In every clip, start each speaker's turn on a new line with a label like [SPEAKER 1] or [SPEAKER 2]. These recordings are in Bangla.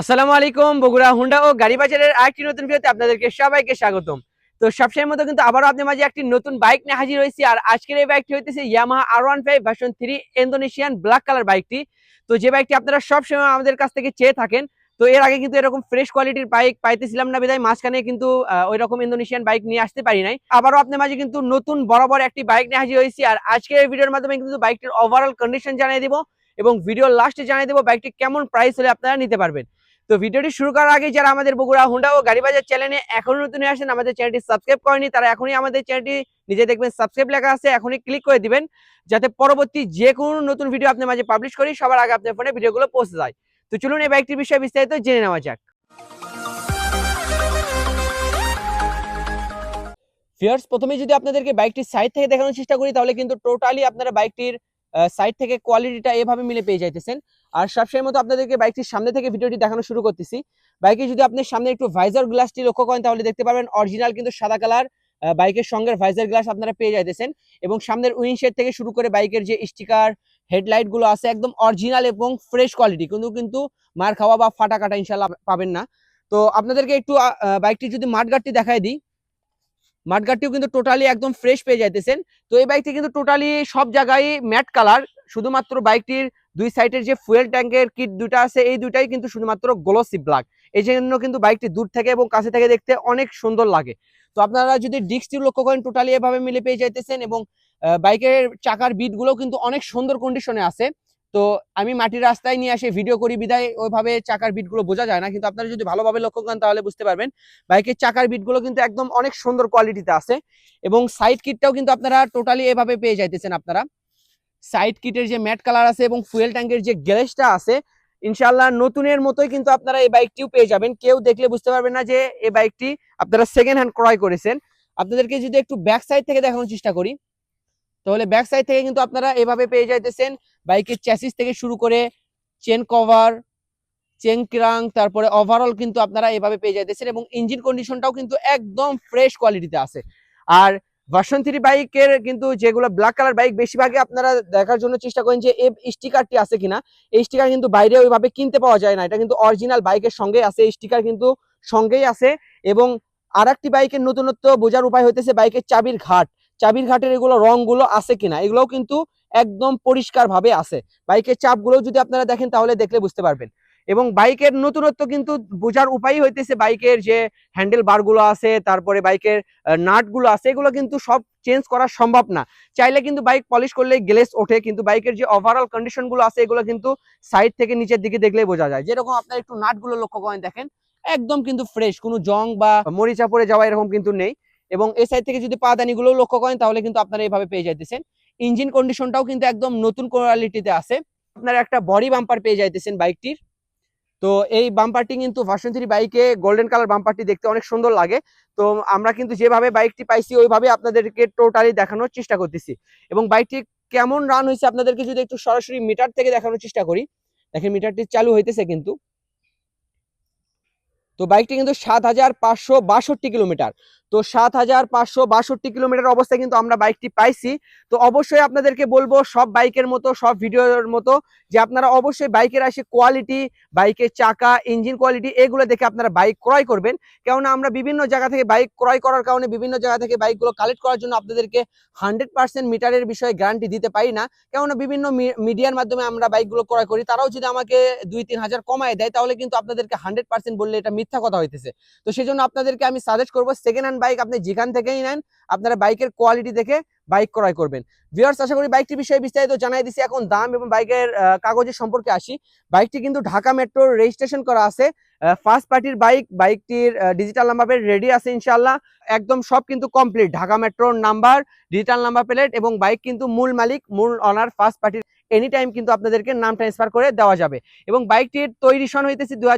[SPEAKER 1] আসসালামু আলাইকুম, বগুড়া, হুন্ডা ও গাড়ি বাজারের আরেকটি নতুন ভিডিওতে আপনাদেরকে সবাইকে স্বাগতম। তো সবসময়ের মতো কিন্তু আবারও আপনার মাঝে একটি নতুন বাইক নিয়ে হাজির হয়েছি, আর আজকের এই বাইকটি হইতেছে Yamaha R one five version three Indonesian black colour বাইকটি। তো যে বাইকটি আপনারা সবসময় আমাদের কাছ থেকে চেয়ে থাকেন, তো এর আগে কিন্তু এরকম ফ্রেশ কোয়ালিটির বাইক পাইতেছিলাম না বিদায় মাঝখানে কিন্তু ওই রকম ইন্দোনেশিয়ান বাইক নিয়ে আসতে পারি নাই। আবারও আপনার মাঝে কিন্তু নতুন বরাবর একটি বাইক নিয়ে হাজির হয়েছি, আর আজকের এই ভিডিওর মাধ্যমে কিন্তু বাইকটির ওভারঅল কন্ডিশন জানিয়ে দিব এবং ভিডিওর লাস্টে জানিয়ে দেবো বাইকটি কেমন প্রাইস হলে আপনারা নিতে পারবেন। তো ভিডিওটি শুরু করার আগে যারা আমাদের বগুড়া, হুন্ডা ও গাড়ি বাজার চ্যানেলে এখনও নতুন আসেন, আমাদের চ্যানেলটি সাবস্ক্রাইব করেনি তারা এখনই আমাদের চ্যানেলটি নিজে দেখবেন সাবস্ক্রাইব লেখা আছে, এখনই ক্লিক করে দিবেন, যাতে পরবর্তী যে কোনো নতুন ভিডিও আপনার মাঝে পাবলিশ করি, সবার আগে আপনার ফোনে ভিডিওগুলো পৌঁছে যায়। তো চলুন এই বাইকটির বিষয়ে বিস্তারিত জেনে নেওয়া যাক। ফিয়ার্স প্রথমে যদি আপনাদেরকে বাইকটির সাইড থেকে দেখানোর চেষ্টা করি, তাহলে কিন্তু টোটালি আপনারা বাইকটির সাইড থেকে কোয়ালিটিটা এভাবে মিলে পেয়ে যাইতেছেন। আর সবসময় মতো আপনাদেরকে বাইকটির সামনে থেকে ভিডিওটি দেখানো শুরু করতেছি। বাইকে যদি আপনি সামনে একটু ভাইজার গ্লাসটি লক্ষ্য করেন, তাহলে দেখতে পারবেন অরিজিনাল কিন্তু সাদা কালার বাইকের সঙ্গে ভাইজার গ্লাস আপনারা পেয়ে যাইতেছেন এবং সামনের উইন্ডশেড থেকে শুরু করে বাইকের যে স্টিকার হেডলাইটগুলো আছে একদম অরিজিনাল এবং ফ্রেশ কোয়ালিটি কিন্তু কিন্তু মার খাওয়া বা ফাটা কাটা ইনশাল্লাহ পাবেন না। তো আপনাদেরকে একটু বাইকটি যদি মাঠগাটটি দেখাই দিই মাঠগাটটিও কিন্তু টোটালি একদম ফ্রেশ পেয়ে যাইতেছেন। তো এই বাইকটি কিন্তু টোটালি সব জায়গায় ম্যাট কালার শুধুমাত্র বাইকটির দুই সাইডের যে ফুয়েল ট্যাঙ্কের কিট দুটো আছে, এই দুটাই কিন্তু শুধুমাত্র গ্লোসি ব্ল্যাক এই জন্য কিন্তু বাইকটি দূর থেকে এবং কাছে থেকে দেখতে অনেক সুন্দর লাগে। তো আপনারা যদি ডিস্কটি লক্ষ্য করেন টোটালি এভাবে মিলে পেয়ে যাইতেছেন এবং বাইকের চাকার বিটগুলো কিন্তু অনেক সুন্দর কন্ডিশনে আছে। তো আমি মাটির রাস্তায় নিয়ে আসে ভিডিও করি বিদায় ওইভাবে চাকার বিটগুলো বোঝা যায় না। কিন্তু আপনারা যদি ভালোভাবে লক্ষ্য করেন, তাহলে বুঝতে পারবেন বাইকের চাকার বিটগুলো কিন্তু একদম অনেক সুন্দর কোয়ালিটিতে আছে এবং সাইড কিটটাও কিন্তু আপনারা টোটালি এভাবে পেয়ে যাইতেছেন আপনারা। সাইড কিটের যে ম্যাট কালার আছে এবং ফুয়েল ট্যাঙ্কের যে গ্যারেজটা আছে ইনশাল্লাহ নতুনের মতোই কিন্তু আপনারা এই বাইকটিও পেয়ে যাবেন। কেউ দেখলে বুঝতে পারবেন না যে এই বাইকটি আপনারা সেকেন্ড হ্যান্ড ক্রয় করেছেন। আপনাদেরকে যদি একটু ব্যাক সাইড থেকে দেখানোর চেষ্টা করি, তাহলে ব্যাক সাইড থেকে কিন্তু আপনারা এভাবে পেয়ে যাইতেছেন। বাইকের চ্যাসিস থেকে শুরু করে চেন কভার চেন ক্রাং তারপরে ওভারঅল কিন্তু আপনারা এভাবে পেয়ে যাইতেছেন এবং ইঞ্জিন কন্ডিশনটাও কিন্তু একদম ফ্রেশ কোয়ালিটিতে আছে। আর ভার্সন থ্রি বাইকের কিন্তু যেগুলো ব্ল্যাক কালার বাইক বেশিরভাগই আপনারা দেখার জন্য চেষ্টা করেন যে এই স্টিকারটি আছে কিনা। এই স্টিকার কিন্তু বাইরে ওইভাবে কিনতে পাওয়া যায় না। এটা কিন্তু অরিজিনাল বাইকের সঙ্গে আছে। এই স্টিকার কিন্তু সঙ্গেই আছে এবং আর একটি বাইকের নতুনত্ব বোঝার উপায় হইতেছে বাইকের চাবির ঘাট। চাবির ঘাটের এগুলো রংগুলো আছে কিনা? এগুলোও কিন্তু একদম পরিষ্কার ভাবে আছে। বাইকের চাপগুলো যদি আপনারা দেখেন তাহলে দেখলে বুঝতে পারবেন। এবং বাইকের নতুনত্ব কিন্তু বোঝার উপায় হইতেছে বাইকের যে হ্যান্ডেল বারগুলো আছে, তারপরে বাইকের নাটগুলো আছে, এগুলো কিন্তু সব চেঞ্জ করা সম্ভব না। চাইলে কিন্তু বাইক পলিশ করলে গ্লেস ওঠে, কিন্তু বাইকের যে ওভারঅল কন্ডিশনগুলো আছে, এগুলো কিন্তু সাইড থেকে নিচের দিকে দেখলেই বোঝা যায়। যেরকম আপনার একটু নাটগুলো লক্ষ্য করেন, দেখেন, একদম কিন্তু ফ্রেশ কোনো জং বা মরিচা পড়ে যাওয়া এরকম কিন্তু নেই। এবং এই সাইড থেকে যদি পাদানি গুলো লক্ষ্য করেন, তাহলে কিন্তু আপনারা এইভাবে পেয়ে যাইতেছেন। ইঞ্জিন কন্ডিশনটাও কিন্তু একদম নতুন কোয়ালিটিতে আছে। আপনারা একটা বডি বাম্পার পেয়ে যাইতেছেন বাইকটির। তো এই বাম্পারটি কিন্তু ভার্সন থ্রি বাইকে গোল্ডেন কালার বাম্পারটি দেখতে অনেক সুন্দর লাগে। তো আমরা কিন্তু যেভাবে বাইকটি পাইছি ওইভাবে আপনাদেরকে টোটালি দেখানোর চেষ্টা করতেছি। এবং বাইকটি কেমন রান হয়েছে আপনাদেরকে যদি একটু সরাসরি মিটার থেকে দেখানোর চেষ্টা করি। দেখেন মিটারটি চালু হইতেছে কিন্তু। তো বাইকটি কিন্তু সাত হাজার পাঁচশো বাষট্টি কিলোমিটার। তো সাত হাজার পাঁচশো বাষট্টি কিলোমিটার অবস্থায় কিন্তু আমরা বাইকটি পাইছি। তো অবশ্যই আপনাদেরকে বলব, সব বাইকের মতো, সব ভিডিওর মতো, যে আপনারা অবশ্যই বাইকের আসে কোয়ালিটি বাইকের চাকা ইঞ্জিন কোয়ালিটি এগুলো দেখে আপনারা বাইক ক্রয় করবেন। কেননা আমরা বিভিন্ন জায়গা থেকে বাইক ক্রয় করার কারণে বিভিন্ন জায়গা থেকে বাইকগুলো কালেক্ট করার জন্য আপনাদেরকে হান্ড্রেড পার্সেন্ট মিটারের বিষয়ে গ্যারান্টি দিতে পারি না। কেননা বিভিন্ন মিডিয়ার মাধ্যমে আমরা বাইকগুলো ক্রয় করি। তারাও যদি আমাকে দুই তিন হাজার কমায় দেয়, তাহলে কিন্তু আপনাদেরকে হান্ড্রেড পার্সেন্ট বললে এটা মিথ্যা কথা হইতেছে। তো সেই জন্য আপনাদেরকে আমি সাজেস্ট করব সেকেন্ড হ্যান্ড বাইক আপনি যেখান থেকেই নেন, আপনারা বাইকের কোয়ালিটি দেখে বাইক ক্রয় করবেন। ভিউয়ার্স আশা করি বাইকটি বিষয়ে বিস্তারিত জানাই দিছি। এখন দাম এবং বাইকের কাগজের সম্পর্কে আসি। বাইকটি কিন্তু ঢাকা মেট্রোর রেজিস্ট্রেশন করা আছে। ফার্স্ট পার্টির বাইক বাইকটির ডিজিটাল নাম্বার প্লেট রেডি আছে ইনশাল্লাহ একদম সব কিন্তু কমপ্লিট ঢাকা মেট্রোর নাম্বার ডিজিটাল নাম্বার প্লেট এবং বাইক কিন্তু মূল মালিক, মূল অনার ফার্স্ট পার্টির এনি টাইম কিন্তু আপনাদেরকে নাম ট্রান্সফার করে দেওয়া যাবে। এবং বাইকটির তৈরি সন হইতেছে দুই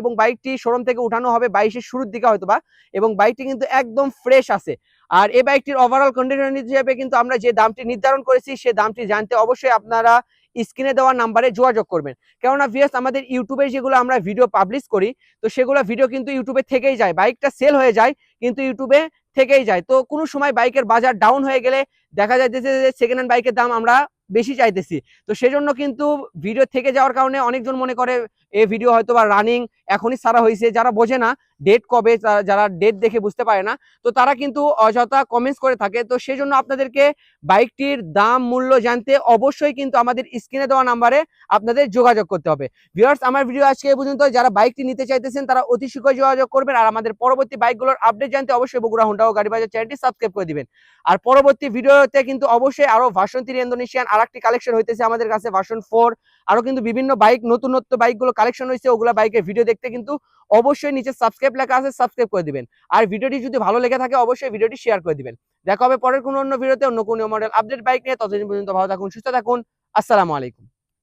[SPEAKER 1] এবং বাইকটি শোরুম থেকে উঠানো হবে বাইশের শুরুর দিকে হয়তোবা এবং বাইকটি কিন্তু একদম ফ্রেশ আছে। আর এই বাইকটির ওভারঅল কন্ডিশন হিসেবে কিন্তু আমরা যে দামটি নির্ধারণ করেছি, সে দামটি জানতে অবশ্যই আপনারা স্ক্রিনে দেওয়া নাম্বারে যোগাযোগ করবেন। কেননা ভিএস আমাদের ইউটিউবে যেগুলো আমরা ভিডিও পাবলিশ করি, তো সেগুলো ভিডিও কিন্তু ইউটিউবে থেকেই যায়। বাইকটা সেল হয়ে যায়, কিন্তু ইউটিউবে থেকেই যায়। তো কোনো সময় বাইকের বাজার ডাউন হয়ে গেলে দেখা যাইতেছে যে সেকেন্ড হ্যান্ড বাইকের দাম আমরা বেশি চাইতেছি। তো সেজন্য কিন্তু ভিডিও থেকে যাওয়ার কারণে অনেকজন মনে করে এই ভিডিও হয়তো বা রানিং এখনই সারা হয়েছে যারা বোঝে না ডেট কবে যারা ডেট দেখে বুঝতে পারে না, তো তারা কিন্তু অযথা কমেন্টস করে থাকে। তো সেই জন্য আপনাদেরকে বাইকটির দাম, মূল্য জানতে অবশ্যই কিন্তু আমাদের স্ক্রিনে দেওয়া নাম্বারে আপনাদের যোগাযোগ করতে হবে। ভিউয়ার্স আমার ভিডিও আজকে পর্যন্ত যারা বাইকটি নিতে চাইতেছেন, তারা অতি শীঘ্রই যোগাযোগ করবেন। আর আমাদের পরবর্তী বাইকগুলোর আপডেট জানতে অবশ্যই বগুড়া হুন্ডা ও গাড়ি বাজার চ্যানেলটি সাবস্ক্রাইব করে দিবেন। আর পরবর্তী ভিডিওতে কিন্তু অবশ্যই আরও ভার্সন থ্রি ইন্দোনেশিয়ান আর একটি কালেকশন হইতেছে আমাদের কাছে ভার্সন ফোর আরও কিন্তু বিভিন্ন বাইক নতুন নতুন বাইকগুলো কালেকশন হয়েছে ওগুলা বাইকের ভিডিও দেখতে কিন্তু অবশ্যই নিচে সাবস্ক্রাইব লেখা আছে সাবস্ক্রাইব করে দিবেন। আর ভিডিওটি যদি ভালো লেগে থাকে, অবশ্যই ভিডিওটি শেয়ার করে দিবেন। দেখা হবে পরের কোনো অন্য ভিডিওতে অন্য কোনো মডেল আপডেট বাইক নিয়ে। ততদিন পর্যন্ত ভালো থাকুন, সুস্থ থাকুন। আসসালামু আলাইকুম।